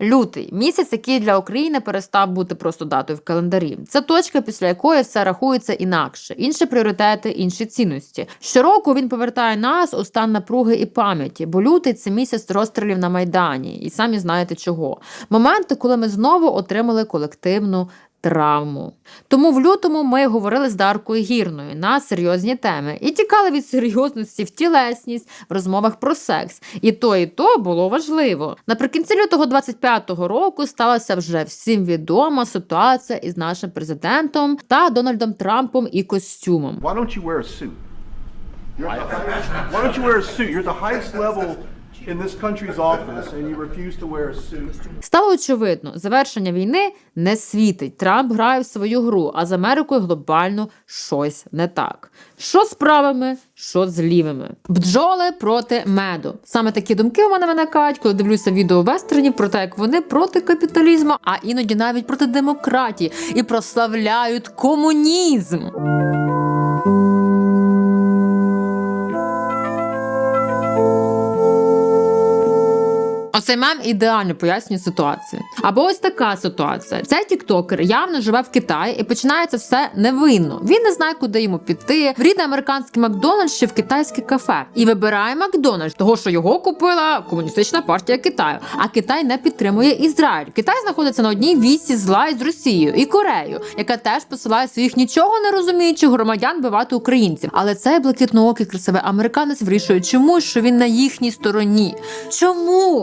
Лютий місяць, який для України перестав бути просто датою в календарі. Це точка, після якої все рахується інакше, інші пріоритети, інші цінності. Щороку він повертає нас у стан напруги і пам'яті, бо лютий це місяць розстрілів на майдані, і самі знаєте чого. Моменти, коли ми знову отримали колективну. Травму. Тому в лютому ми говорили з Даркою Гірною на серйозні теми і тікали від серйозності в тілесність в розмовах про секс. І то, і то було важливо. Наприкінці лютого 25-го року сталася вже всім відома ситуація із нашим президентом та Дональдом Трампом і костюмом. Why don't you wear a suit? You're the highest level in this. Стало очевидно, завершення війни не світить. Трамп грає в свою гру, а з Америкою глобально щось не так. Що з правими, що з лівими. Бджоли проти меду. Саме такі думки у мене виникають, коли дивлюся відео вестернів про те, як вони проти капіталізму, а іноді навіть проти демократії і прославляють комунізм. Оцей мем ідеально пояснює ситуацію. Або ось така ситуація. Цей тіктокер явно живе в Китаї і починається все невинно. Він не знає, куди йому піти. В рідний американський Макдональдс чи в китайське кафе. І вибирає Макдональдс, того що його купила комуністична партія Китаю. А Китай не підтримує Ізраїль. Китай знаходиться на одній вісі зла із Росією і Кореєю, яка теж посилає своїх нічого не розуміючих громадян бивати українців. Але цей блакитноокий красивий американець вирішує чомусь, що він на їхній стороні. Чому?